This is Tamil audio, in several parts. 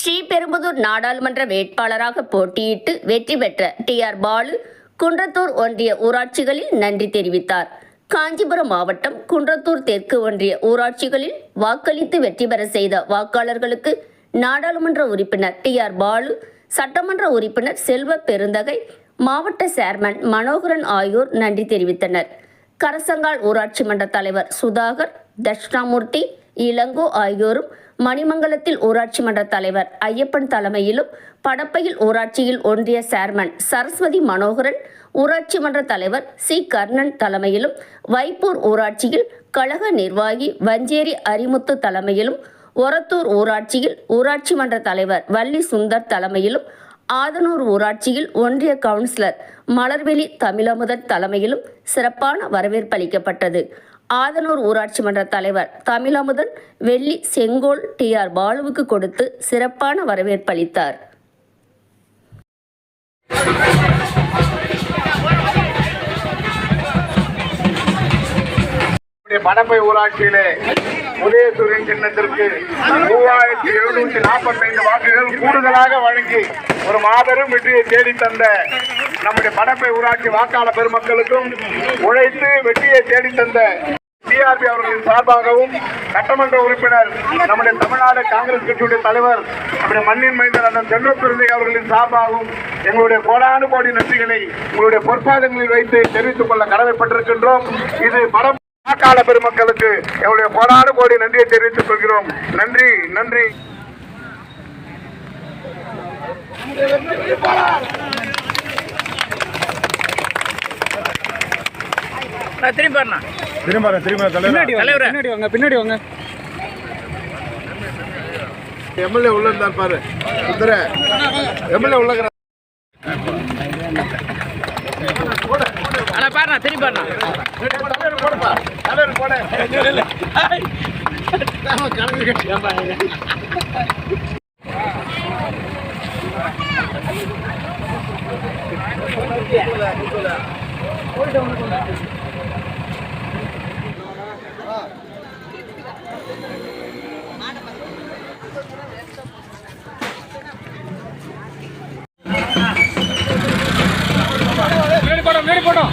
ஸ்ரீபெரும்புதூர் நாடாளுமன்ற வேட்பாளராக போட்டியிட்டு வெற்றி பெற்ற டி ஆர் பாலு குன்றத்தூர் ஒன்றிய ஊராட்சிகளில் நன்றி தெரிவித்தார். காஞ்சிபுரம் மாவட்டம் குன்றத்தூர் தெற்கு ஒன்றிய ஊராட்சிகளில் வாக்களித்து வெற்றி பெற செய்த வாக்காளர்களுக்கு நாடாளுமன்ற உறுப்பினர் டி ஆர் பாலு சட்டமன்ற உறுப்பினர் செல்வ பெருந்தகை மாவட்ட சேர்மன் மனோகரன் ஆகியோர் நன்றி தெரிவித்தனர். கரசங்கால் ஊராட்சி மன்ற தலைவர் சுதாகர் தட்சிணாமூர்த்தி இளங்கோ ஆகியோரும் மணிமங்கலத்தில் ஊராட்சி மன்ற தலைவர் ஐயப்பன் தலைமையிலும் படப்பையில் ஊராட்சியில் ஒன்றிய சேர்மன் சரஸ்வதி மனோகரன் ஊராட்சி மன்ற தலைவர் சி. கர்ணன் தலைமையிலும் வைப்பூர் ஊராட்சியில் கழக நிர்வாகி வஞ்சேரி அரிமுத்து தலைமையிலும் ஒரத்தூர் ஊராட்சியில் ஊராட்சி மன்ற தலைவர் வள்ளி சுந்தர் தலைமையிலும் ஆதனூர் ஊராட்சியில் ஒன்றிய கவுன்சிலர் மலர்வெளி தமிழமுதன் தலைமையிலும் சிறப்பான வரவேற்பு அளிக்கப்பட்டது. ஆதனூர் ஊராட்சி மன்ற தலைவர் தமிழமுதன் வெள்ளி செங்கோல் டி ஆர் பாலுவுக்கு கொடுத்து சிறப்பான வரவேற்பு அளித்தார். மடப்பை ஊராட்சியிலே உதயசூரியன் சின்னத்திற்கு மூவாயிரத்தி எழுநூற்றி நாற்பத்தைந்து வாக்குகள் கூடுதலாக வழங்கி ஒரு மாபெரும் வெற்றியை தேடி தந்த நம்முடைய மடப்பை ஊராட்சி வாக்காளர் பெருமக்களுக்கும் உழைத்து வெற்றியை தேடி தந்த டிஆர்பி அவர்களின் சார்பாகவும் சட்டமன்ற உறுப்பினர் நம்முடைய தமிழ்நாடு காங்கிரஸ் கட்சியுடைய தலைவர் நம்முடைய மண்ணின் மைந்தர் அண்ணன் செல்வ பிறந்தை அவர்களின் சார்பாகவும் எங்களுடைய கோடானு கோடி நன்றிகளை உங்களுடைய பொற்பாதங்களில் வைத்து தெரிவித்துக் கொள்ள கடமைப்பட்டிருக்கின்றோம். இது படம் வாக்காளர் பெருமக்களுக்கு எங்களுடைய கோடானு கோடி நன்றியை தெரிவித்துக் கொள்கிறோம். நன்றி நன்றி. நான் திரும்பி வரண்ணா திரும்ப வரேன், திரும்ப தலைவரே. தலைவரே பின்னாடி வாங்க பின்னாடி வாங்க எம்எல்ஏ உள்ள இருந்தார் பாரு சுந்தர எம்எல்ஏ உள்ள. அண்ணா பாருண்ணா திரும்பி தலைவர் போடுப்பா. தலைவர் போடு. முன்னாடி போட்டோம் முன்னாடி போட்டோம்.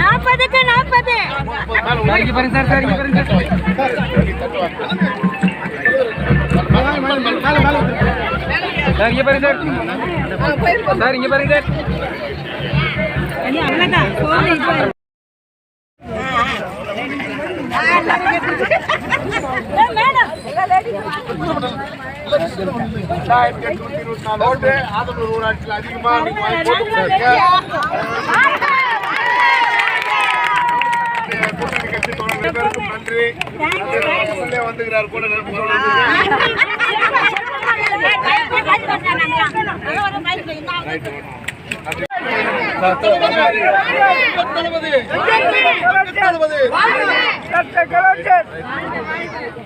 நாற்பதுக்கு நாற்பது இங்க பாருங்க சார் சார் இங்க பாருங்க சார். சார் இங்க பாருங்க சார். சார் இங்க பாருங்க சார். ரெண்டாயிரத்தி எட்நூத்தி இருபத்தி நாலு ஓட்டு ஆதனூர் ஊராட்சியில் அதிகமா. கூட்டணி கட்சி பேருக்கும் நன்றி வந்துகிறார். கூட நன்றி தளபதி. தளபதி.